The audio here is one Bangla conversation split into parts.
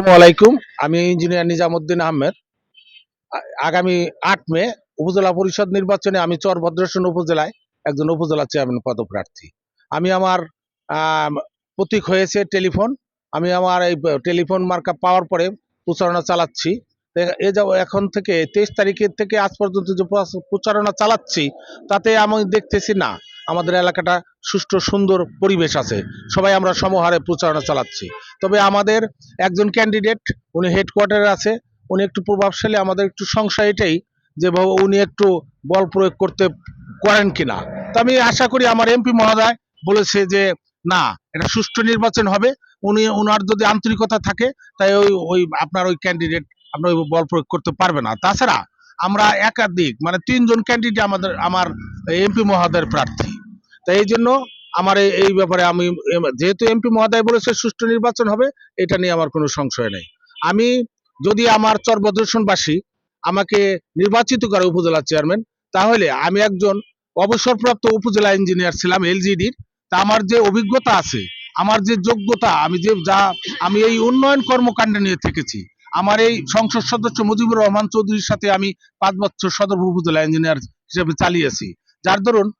আসসালামু আলাইকুম। আমি ইঞ্জিনিয়ার নিজামুদ্দিন আহমেদ। আগামী আট মে উপজেলা পরিষদ নির্বাচনে আমি চর ভদ্রেশ্বর উপজেলায় একজন উপজেলা চেয়ারম্যান পদপ্রার্থী। আমি আমার আম, প্রতীক হয়েছে টেলিফোন। আমি আমার এই টেলিফোন মার্কা পাওয়ার পরে প্রচারণা চালাচ্ছি। এ যাব এখন থেকে তেইশ তারিখের থেকে আজ পর্যন্ত যে প্রচারণা চালাচ্ছি তাতে আমি দেখতেছি না। আমাদের এলাকাটা সুষ্ঠু, সুন্দর পরিবেশ আছে। সবাই আমরা সমহারে প্রচারণা চালাচ্ছি। তবে আমাদের একজন ক্যান্ডিডেট উনি হেডকোয়ার্টারে আছে, উনি একটু প্রভাবশালী, আমাদের একটু সংশয় এটাই যে উনি একটু বল প্রয়োগ করতে করেন কিনা। তো আমি আশা করি আমার এমপি মহোদয় বলেছে যে, না, এটা সুষ্ঠু নির্বাচন হবে। উনি ওনার যদি আন্তরিকতা থাকে, তাই ওই ওই আপনার ওই ক্যান্ডিডেট আপনার ওই বল প্রয়োগ করতে পারবে না। তাছাড়া আমরা একাধিক মানে তিনজন ক্যান্ডিডেট আমাদের, আমার এমপি মহোদয়ের প্রার্থী। তাই এই জন্য আমার এই- ব্যাপারে আমি যেহেতু এমপি মহোদয় বলেছে সুষ্ঠু নির্বাচন হবে, এটা নিয়ে আমার কোনো সংশয় নেই। আমি যদি আমার চরভদ্রসনবাসী আমাকে নির্বাচিত করে উপজেলা চেয়ারম্যান, তাহলে আমি একজন অবসরপ্রাপ্ত উপজেলা ইঞ্জিনিয়ার ছিলাম এলজিডির, তা আমার যে অভিজ্ঞতা আছে, আমার যে যোগ্যতা, আমি যে যা, আমি এই উন্নয়ন কর্মকাণ্ড নিয়ে থেকেছি, আমার এই সংসদ সদস্য মুজিবুর রহমান চৌধুরীর সাথে আমি পাঁচ বছর সদর উপজেলা ইঞ্জিনিয়ার হিসেবে চালিয়েছি। যার দরুন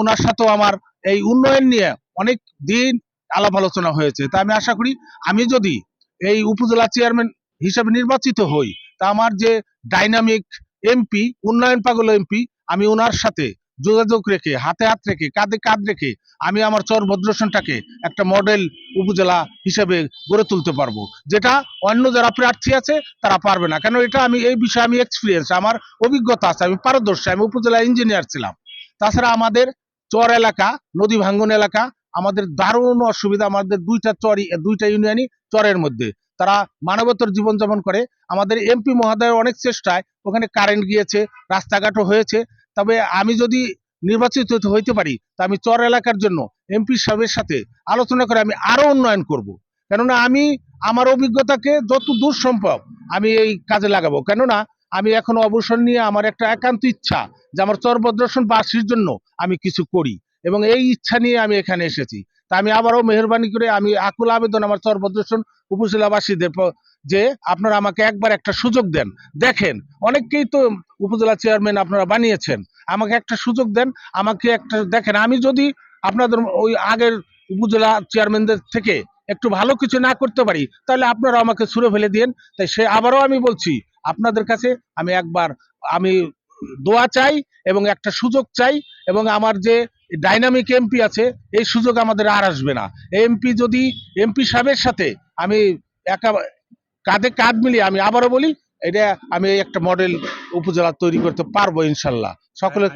ওনার সাথেও আমার এই উন্নয়ন নিয়ে অনেক দিন আলাপ আলোচনা হয়েছে। তা আমি আশা করি আমি যদি এই উপজেলা চেয়ারম্যান হিসেবে নির্বাচিত হই, তা আমার যে ডাইনামিক এমপি, উন্নয়ন পাগল এমপি, আমি ওনার সাথে যোগাযোগ রেখে, হাতে হাত রেখে, কাঁধে কাঁধ রেখে আমি আমার চর ভদ্রসনটাকে একটা মডেল উপজেলা হিসেবে গড়ে তুলতে পারব। যেটা অন্য যারা প্রার্থী আছে, তারা পারবে না। কেন এটা আমি, এই বিষয়ে আমি এক্সপিরিয়েন্স আমার অভিজ্ঞতা আছে, আমি পারদর্শী, আমি উপজেলা ইঞ্জিনিয়ার ছিলাম। তাছাড়া আমাদের চর এলাকা, নদী ভাঙ্গন এলাকা, আমাদের দারুণ অসুবিধা আমাদের দুইটা চরই, দুইটা ইউনিয়নই চরের মধ্যে। তারা মানবতর জীবনযাপন করে। আমাদের এমপি মহোদয়ের অনেক চেষ্টায়, ওখানে কারেন্ট গিয়েছে, রাস্তাঘাটও হয়েছে। তবে আমি যদি নির্বাচিত হইতে পারি, তা আমি চর এলাকার জন্য এমপি সাহেবের সাথে আলোচনা করে আমি আরও উন্নয়ন করব। কেননা আমি, আমার অভিজ্ঞতাকে যত দূর সম্ভব আমি এই কাজে লাগাবো। কেননা আমি এখন অবসর নিয়ে আমার একটা একান্ত ইচ্ছা যে আমার চরভদ্রসন বাসীর জন্য আমি কিছু করি। এবং এই ইচ্ছা নিয়ে আমি এখানে এসেছি। তা আমি আবারও মেহরবানি করে আমি আকুল আবেদন আমার চরভদ্রসন উপজেলাবাসীদের যে আপনারা আমাকে একবার একটা সুযোগ দেন। দেখেন, অনেককেই তো উপজেলা চেয়ারম্যান আপনারা বানিয়েছেন। আমাকে একটা সুযোগ দেন, আমাকে একটা দেখেন, আমি যদি আপনাদের ওই আগের উপজেলা চেয়ারম্যানদের থেকে একটু ভালো কিছু না করতে পারি, তাহলে আপনারা আমাকে ছুড়ে ফেলে দিন তাই সে আবারও আমি বলছি আপনাদের কাছে আমি একবার, আমি দোয়া চাই এবং একটা সুযোগ চাই এবং আমার যে ডাইনামিক এমপি আছে, এই সুযোগ আমাদের আর আসবে না। এমপি যদি এমপি সাহেবের সাথে আমি একা কাঁধে কাঁধ মিলিয়ে আমি আবারও বলি, এটা আমি একটা মডেল উপজেলা তৈরি করতে পারব ইনশাল্লাহ। সকলে